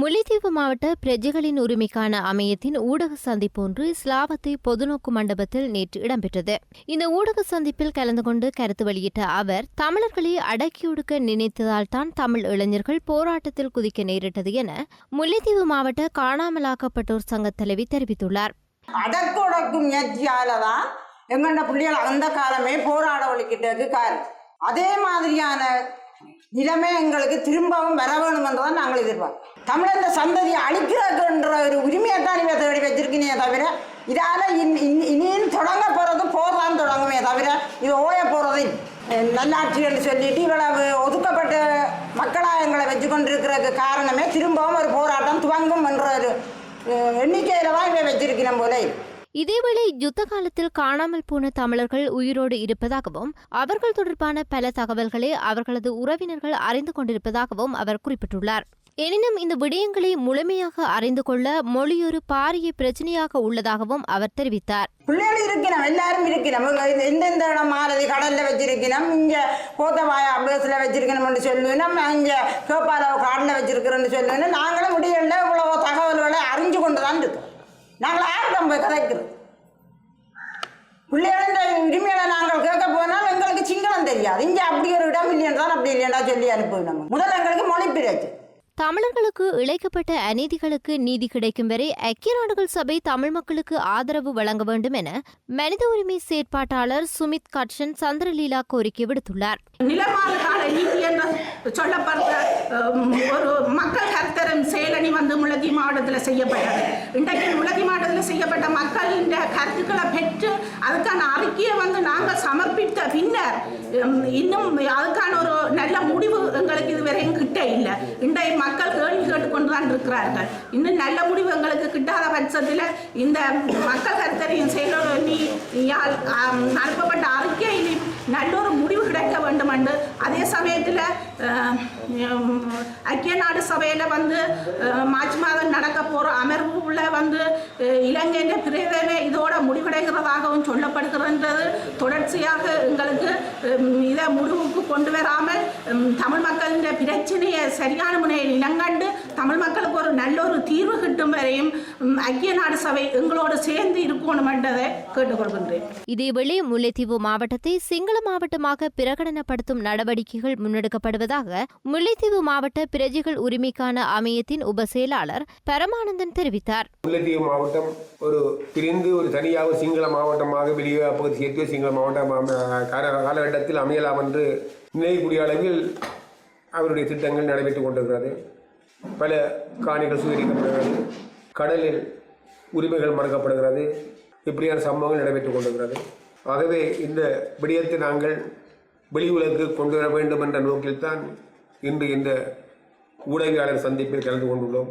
முல்லைத்தீவு மாவட்ட பிரஜைகளின் உரிமைக்கான அமையத்தின் ஊடக சந்திப்பு ஒன்று ஸ்லாவத்தை பொதுநோக்கு மண்டபத்தில் நேற்று இடம்பெற்றது. இந்த ஊடக சந்திப்பில் கலந்து கொண்டு கருத்து வெளியிட்ட அவர் தமிழர்களை அடக்கியொடுக்க நினைத்ததால் தான் தமிழ் இளைஞர்கள் போராட்டத்தில் குதிக்க நேரிட்டது என முல்லைத்தீவு மாவட்ட காணாமலாக்கப்பட்டோர் சங்க தலைவி தெரிவித்துள்ளார். அடக்கொடக்கும் முயற்சியால தான் எங்கண்ட பிள்ளைகள் அந்த காலமே போராட ஒழிக்கிட்டதுக்கு காரணம் அதே மாதிரியான நிலைமை எங்களுக்கு திரும்பவும் வர வேணுமென்றதான் நாங்கள் எதிர்பார்க்கிறோம் தமிழக சந்ததியை அழிக்கிறதுன்ற ஒரு உரிமையை தான் இவ தேடி வச்சிருக்கீனே தவிர இதால் இன் இன்- இனியும் தொடங்க போகிறதும் போதான்னு தொடங்குமே தவிர இது ஓய போகிறது இல்லை. நல்லாட்சின்னு சொல்லிட்டு இவ்வளவு ஒதுக்கப்பட்ட மக்களாக எங்களை வச்சு கொண்டிருக்கிறதுக்கு காரணமே திரும்பவும் ஒரு போராட்டம் துவங்கும் என்ற ஒரு எண்ணிக்கையில் தான் இவை வச்சிருக்கிறோம் போல இதேவேளை யுத்த காலத்தில் காணாமல் போன தமிழர்கள் உயிரோடு இருப்பதாகவும் அவர்கள் தொடர்பான பல தகவல்களை அவர்களது உறவினர்கள் அறிந்து கொண்டிருப்பதாகவும் அவர் குறிப்பிட்டுள்ளார். எனினும் இந்த விடயங்களை முழுமையாக அறிந்து கொள்ள மொழியொரு பாரிய பிரச்சனையாக உள்ளதாகவும் அவர் தெரிவித்தார். பிள்ளைகள் இருக்கணும் எல்லாரும் இருக்கணும் எந்தெந்த இடம் மாறதி கடல்ல வச்சிருக்கணும் இங்க கோத்தவாய அபேஸ்ல வச்சிருக்கணும்னு சொல்லுவோம் இங்க கோப்பாலவ காட்டில் வச்சிருக்கிறோம்னு சொல்லுவோம் நாங்களும் முடியல இவ்வளவு தகவல்களை அறிஞ்சு கொண்டு தான் இருக்கோம். நாங்கள் யாரிடம் போய் கதைக்கிறோம். பிள்ளைகளின் உரிமைகளை நாங்கள் கேட்க போனால் எங்களுக்கு சிங்களம் தெரியாது. இங்கே அப்படி ஒரு இடம் இல்லைன்னு தான் அப்படி இல்லைன்னா சொல்லி அனுப்புவோம் முதல்ல எங்களுக்கு மொழி தமிழர்களுக்கு இழைக்கப்பட்ட அநீதிகளுக்கு நீதி கிடைக்கும் வரை ஐக்கிய நாடுகள் சபை தமிழ் மக்களுக்கு ஆதரவு வழங்க வேண்டும் என மனித உரிமை செயற்பாட்டாளர் சுமித் கட்சன் சந்திரலீலா கோரிக்கை விடுத்துள்ளார். நிலமாறு கால நீதி என்று சொல்லப்படுற ஒரு மக்கள் கருத்தரம் செயலணி வந்து முள்ளகி மாவட்டத்தில் செய்யப்பட்டது. இன்றைக்கு முள்ளகி மாவட்டத்தில் செய்யப்பட்ட மக்களின் கருத்துக்களை பெற்று அதுக்கான அறிக்கையை வந்து நாங்கள் சமர்ப்பித்த பின்னர் இன்னும் அதுக்கான ஒரு நல்ல முடிவு எங்களுக்கு இதுவரையும் கிட்ட இல்லை. இன்றைய மக்கள் கேள்வி கேட்டுக்கொண்டு தான் இருக்கிறார்கள். இன்னும் நல்ல முடிவு எங்களுக்கு கிட்டாத பட்சத்தில் இந்த மக்கள் கருத்தறியும் செயலணியால் அனுப்பப்பட்ட அறிக்கையிலும் நல்ல ஒரு முடிவு கிடைக்க வேண்டும் என்று சமயத்தில் ஐக்கிய நாடு சபையில் வந்து மார்ச் மாதம் நடக்க போகிற அமர்வு உள்ள வந்து இலங்கையின் பிரதமே இதோட முடிவடைகிறதாகவும் சொல்லப்படுகிறது தொடர்ச்சியாக எங்களுக்கு இதை முடிவுக்கு கொண்டு வராமல் தமிழ் மக்கள் மக்களின் பிரச்சனையை சரியான முறையில் இனங்கண்டு தமிழ் மக்களுக்கு ஒரு நல்ல ஒரு தீர்வு கிட்டும் வரையும் ஐக்கிய நாடு சபை எங்களோடு சேர்ந்து இருக்கணும் என்றதை கேட்டுக்கொள்கின்றேன். இதேவேளை முல்லைத்தீவு மாவட்டத்தை சிங்கள மாவட்டமாக பிரகடனப்படுத்தும் நடவடிக்கைகள் முன்னெடுக்கப்படுவதாக முல்லைத்தீவு மாவட்ட பிரஜைகள் உரிமைக்கான அமையத்தின் உப செயலாளர் பரமானந்தன் தெரிவித்தார். முல்லைத்தீவு மாவட்டம் ஒரு பிரிந்து ஒரு தனியாக சிங்கள மாவட்டமாக வெளியே அப்போது சேர்த்து சிங்கள மாவட்டம் காலகட்டத்தில் அமையலாம் என்று நினைக்கூடிய அளவில் அவருடைய திட்டங்கள் நடைபெற்றுக் கொண்டிருக்கிறது. பல காணிகள் சுவீகரிக்கப்படுகிறது. கடலில் உரிமைகள் மறுக்கப்படுகிறது. இப்படியான சம்பவங்கள் நடைபெற்றுக் கொண்டிருக்கிறது. ஆகவே இந்த விடயத்தை நாங்கள் வெளி உலகுக்கு கொண்டு வர வேண்டும் என்ற நோக்கில்தான் இன்று இந்த ஊடகவியாளர் சந்திப்பில் கலந்து கொண்டுள்ளோம்.